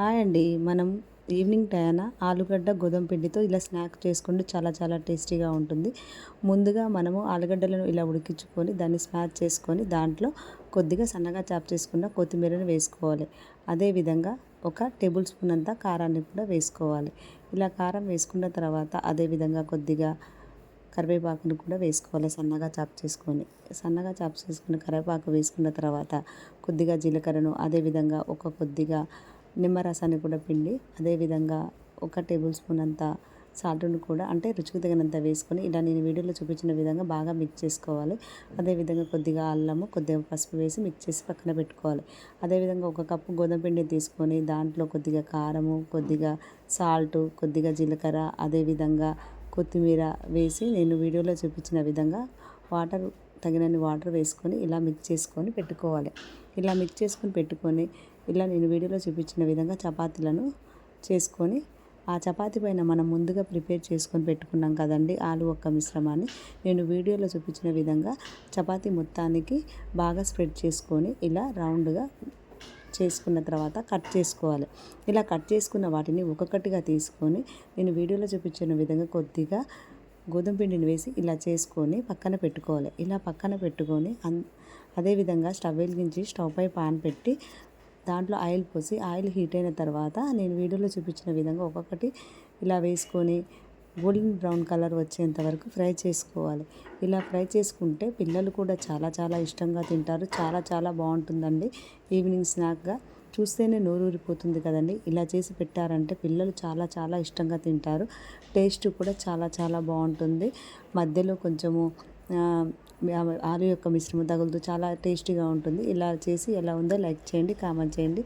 Hi అండి. మనం evening టైన ఆలుగడ్డ గోధుమ పిండితో ఇలా స్నాక్ చేసుకుంటే చాలా చాలా టేస్టీగా ఉంటుంది. ముందుగా మనము ఆలుగడ్డలను ఇలా ఉడికించుకొని దాన్ని స్మాష్ చేసుకొని దాంట్లో కొద్దిగా సన్నగా చాప్ చేసుకున్న కొత్తిమీరను వేసుకోవాలి. అదేవిధంగా ఒక టేబుల్ స్పూన్ అంతా కారాన్ని కూడా వేసుకోవాలి. ఇలా కారం వేసుకున్న తర్వాత అదేవిధంగా కొద్దిగా కరివేపాకును కూడా వేసుకోవాలి సన్నగా చాప్ చేసుకొని. సన్నగా చాప్ చేసుకున్న కరివేపాకు వేసుకున్న తర్వాత కొద్దిగా జీలకర్రను అదేవిధంగా ఒక కొద్దిగా నిమ్మరసాన్ని కూడా పిండి అదేవిధంగా ఒక టేబుల్ స్పూన్ అంత సాల్ట్ను కూడా అంటే రుచికి తగినంత వేసుకొని ఇలా నేను వీడియోలో చూపించిన విధంగా బాగా మిక్స్ చేసుకోవాలి. అదేవిధంగా కొద్దిగా అల్లము కొద్దిగా పసుపు వేసి మిక్స్ చేసి పక్కన పెట్టుకోవాలి. అదేవిధంగా ఒక కప్పు గోధుమ పిండి తీసుకొని దాంట్లో కొద్దిగా కారము కొద్దిగా సాల్ట్ కొద్దిగా జీలకర్ర అదేవిధంగా కొత్తిమీర వేసి నేను వీడియోలో చూపించిన విధంగా వాటర్ తగినన్ని వాటర్ వేసుకొని ఇలా మిక్స్ చేసుకొని పెట్టుకోవాలి. ఇలా మిక్స్ చేసుకొని పెట్టుకొని ఇలా నేను వీడియోలో చూపించిన విధంగా చపాతీలను చేసుకొని ఆ చపాతి పైన మనం ముందుగా ప్రిపేర్ చేసుకొని పెట్టుకున్నాం కదండి ఆలు ఒక్క మిశ్రమాన్ని. నేను వీడియోలో చూపించిన విధంగా చపాతీ మొత్తానికి బాగా స్ప్రెడ్ చేసుకొని ఇలా రౌండ్గా చేసుకున్న తర్వాత కట్ చేసుకోవాలి. ఇలా కట్ చేసుకున్న వాటిని ఒక్కొక్కటిగా తీసుకొని నేను వీడియోలో చూపించిన విధంగా కొద్దిగా గోధుమ పిండిని వేసి ఇలా చేసుకొని పక్కన పెట్టుకోవాలి. ఇలా పక్కన పెట్టుకొని అన్ అదేవిధంగా స్టవ్ వెలిగించి స్టవ్ పై పాన్ పెట్టి దాంట్లో ఆయిల్ పోసి ఆయిల్ హీట్ అయిన తర్వాత నేను వీడియోలో చూపించిన విధంగా ఒక్కొక్కటి ఇలా వేసుకొని గోల్డెన్ బ్రౌన్ కలర్ వచ్చేంత వరకు ఫ్రై చేసుకోవాలి. ఇలా ఫ్రై చేసుకుంటే పిల్లలు కూడా చాలా చాలా ఇష్టంగా తింటారు. చాలా చాలా బాగుంటుందండి. ఈవినింగ్ స్నాక్గా చూస్తేనే నోరు ఊరిపోతుంది కదండి. ఇలా చేసి పెట్టారంటే పిల్లలు చాలా చాలా ఇష్టంగా తింటారు. టేస్ట్ కూడా చాలా చాలా బాగుంటుంది. మధ్యలో కొంచెము ఆలు యొక్క మిశ్రమం తగులుతూ చాలా టేస్టీగా ఉంటుంది. ఇలా చేసి ఎలా ఉందో లైక్ చేయండి కామెంట్ చేయండి.